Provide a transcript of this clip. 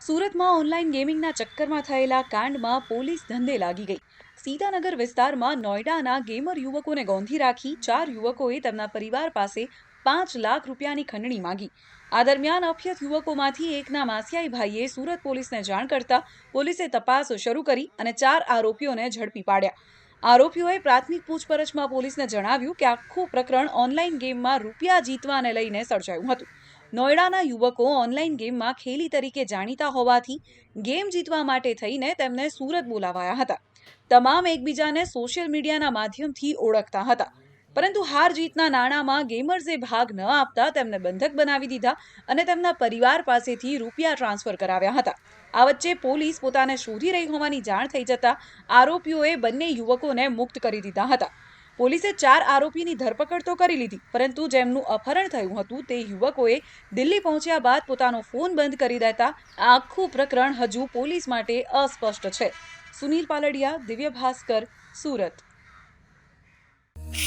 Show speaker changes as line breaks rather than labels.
સુરતમાં ઓનલાઈન ગેમિંગના ચક્કરમાં થયેલા કાંડમાં પોલીસ ધંધે લાગી ગઈ. સીતાનગર વિસ્તારમાં નોઈડાના ગેમર યુવકોને ગોંધી રાખી ચાર યુવકોએ તેમના પરિવાર પાસે પાંચ લાખ રૂપિયાની ખંડણી માંગી. આ દરમિયાન અફિયત યુવકોમાંથી એકના માસિયાઈ ભાઈએ સુરત પોલીસને જાણ કરતા પોલીસે તપાસ શરૂ કરી અને ચાર આરોપીઓને ઝડપી પાડ્યા. આરોપીઓએ પ્રાથમિક પૂછપરછમાં પોલીસને જણાવ્યું કે આખું પ્રકરણ ઓનલાઈન ગેમમાં રૂપિયા જીતવાને લઈને સર્જાયું હતું. નોઈડાના યુવકો ઓનલાઈન ગેમમાં ખેલી તરીકે જાણીતા હોવાથી ગેમ જીતવા માટે થઈને તેમને સુરત બોલાવાયા હતા. તમામ એકબીજાને સોશિયલ મીડિયાના માધ્યમથી ઓળખતા હતા. પરંતુ હાર જીતના નાણાંમાં ગેમર્સે ભાગ ન આપતા તેમને બંધક બનાવી દીધા અને તેમના પરિવાર પાસેથી રૂપિયા ટ્રાન્સફર કરાવ્યા હતા. આ વચ્ચે પોલીસ પોતાને શોધી રહી હોવાની જાણ થઈ જતા આરોપીઓએ બંને યુવકોને મુક્ત કરી દીધા હતા. પોલીસે ચાર આરોપીની ધરપકડ તો કરી લીધી, પરંતુ જેમનું અપહરણ થયું હતું તે યુવકોએ દિલ્હી પહોંચ્યા બાદ પોતાનો ફોન બંધ કરી દેતા આ આખું પ્રકરણ હજુ પોલીસ માટે અસ્પષ્ટ છે. Sunil Paldiya, Divya Bhaskar, Surat.